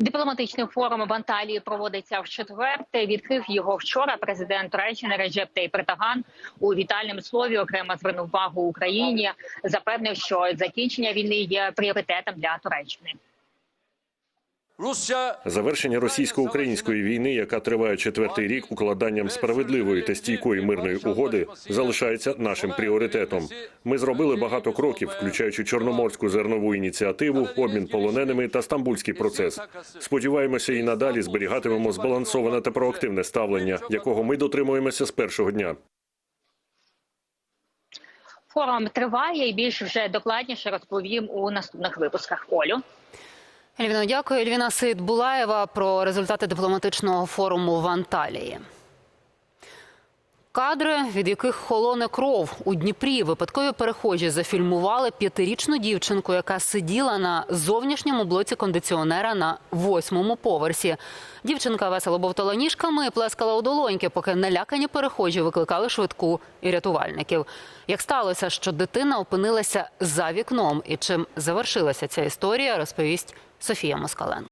Дипломатичний форум в Анталії проводиться в четверте. Відкрив його вчора. Президент Туреччини Реджеп Тейп Ердоган у вітальному слові окремо звернув увагу Україні. Запевнив, що закінчення війни є пріоритетом для Туреччини. Завершення російсько-української війни, яка триває четвертий рік, укладанням справедливої та стійкої мирної угоди, залишається нашим пріоритетом. Ми зробили багато кроків, включаючи чорноморську зернову ініціативу, обмін полоненими та стамбульський процес. Сподіваємося, і надалі зберігатимемо збалансоване та проактивне ставлення, якого ми дотримуємося з першого дня. Форум триває і більш вже докладніше розповім у наступних випусках. Олю. Ельвіно, дякую. Ельвіна Сейдбулаєва про результати дипломатичного форуму в Анталії. Кадри, від яких холоне кров у Дніпрі, випадкові перехожі зафільмували п'ятирічну дівчинку, яка сиділа на зовнішньому блоці кондиціонера на восьмому поверсі. Дівчинка весело бовтала ніжками і плескала у долоньки, поки налякані перехожі викликали швидку і рятувальників. Як сталося, що дитина опинилася за вікном, і чим завершилася ця історія, розповість Софія Москаленко.